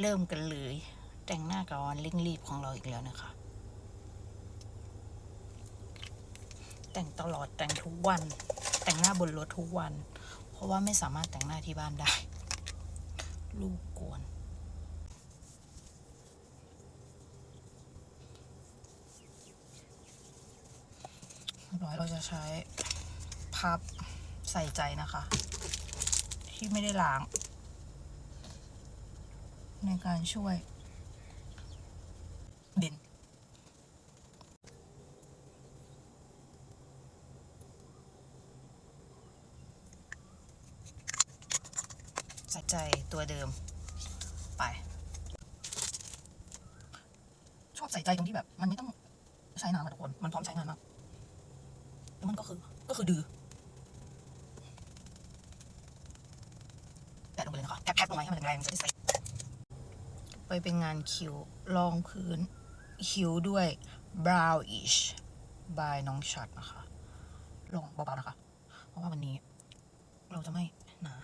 เริ่มกันเลย แต่งหน้ากับวันเร่งรีบของเราอีกแล้วนะคะ แต่งตลอดแต่งทุกวัน แต่งหน้าบนรถทุกวัน เพราะว่าไม่สามารถแต่งหน้าที่บ้านได้ ลูกกวนร้อยเราจะใช้พับใส่ใจนะคะ ที่ไม่ได้ล้าง ในการช่วย ดิน ใส่ใจตัวเดิม ไป ชอบใส่ใจตรงที่แบบ มันไม่ต้องใช้นานมาทุกคน มันพร้อมใช้งานมากแล้วมันก็คือ ก็คือดื้อแปะลงไปเลยนะคะแทบๆลงไปให้มันแรงจะได้ใส่ ไปเป็นงานคิ้วรองพื้นคิ้วด้วย brownish by น้องชัดนะคะ ลงเบาๆนะคะ เพราะว่าวันนี้ เราจะไม่หนา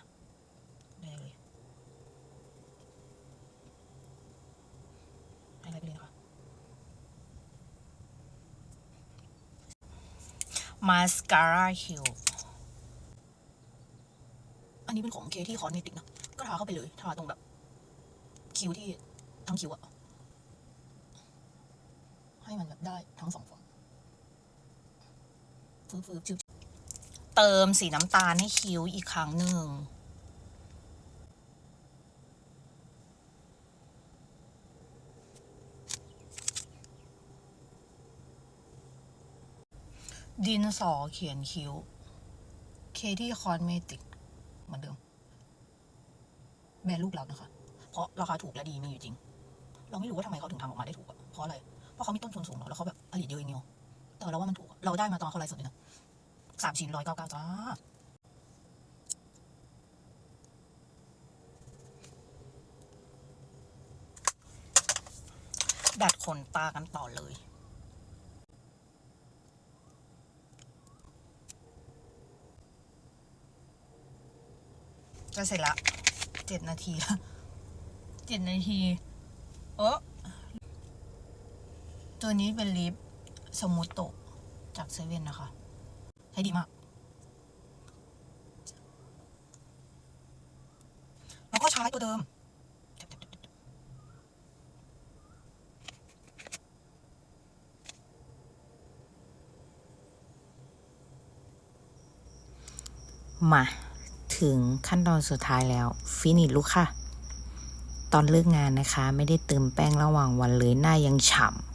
ได้เลยอะไรเลยนะคะมาสคาร่าคิ้วอันนี้เป็นของเคที่คอสเมติกนะ ก็ทาเข้าไปเลย ทาตรงแบบ คิ้วที่ ทั้งคิ้วอะให้มันแบบได้ทั้งสองฝั่งฟื้นๆชิวๆเติมสีน้ำตาลให้คิ้วอีกครั้งหนึ่งดินสอเขียนคิ้ว เคที่คอนเมติก เหมือนเดิม แบรนด์ลูกเรานะคะ เพราะราคาถูกและดีมีอยู่จริง เราไม่รู้ว่าทำไมเขาถึงทำออกมาได้ถูกอะเพราะอะไร เพราะเขามีต้นทุนสูงเนอะแล้วเขาแบบผลิตเยอะเองเนาะแต่เราว่ามันถูกอะเราได้มาตอนเขาไลฟ์สดเลยนะสามชิ้นร้อยเก้าเก้าจ้าดัดขนตากันต่อเลย จะเสร็จละเจ็ดนาทีละเจ็ดนาที ออตัวนี้เป็นลิปสมูตโตะจากเซเว่นนะคะ ใช้ดีมาก แล้วก็ใช้ตัวเดิมมา ถึงขั้นตอนสุดท้ายแล้ว ฟินิชลูกค่ะ ตอนเลิกงานนะคะ ไม่ได้เติมแป้งระหว่างวันเลยหน้ายังฉ่ำ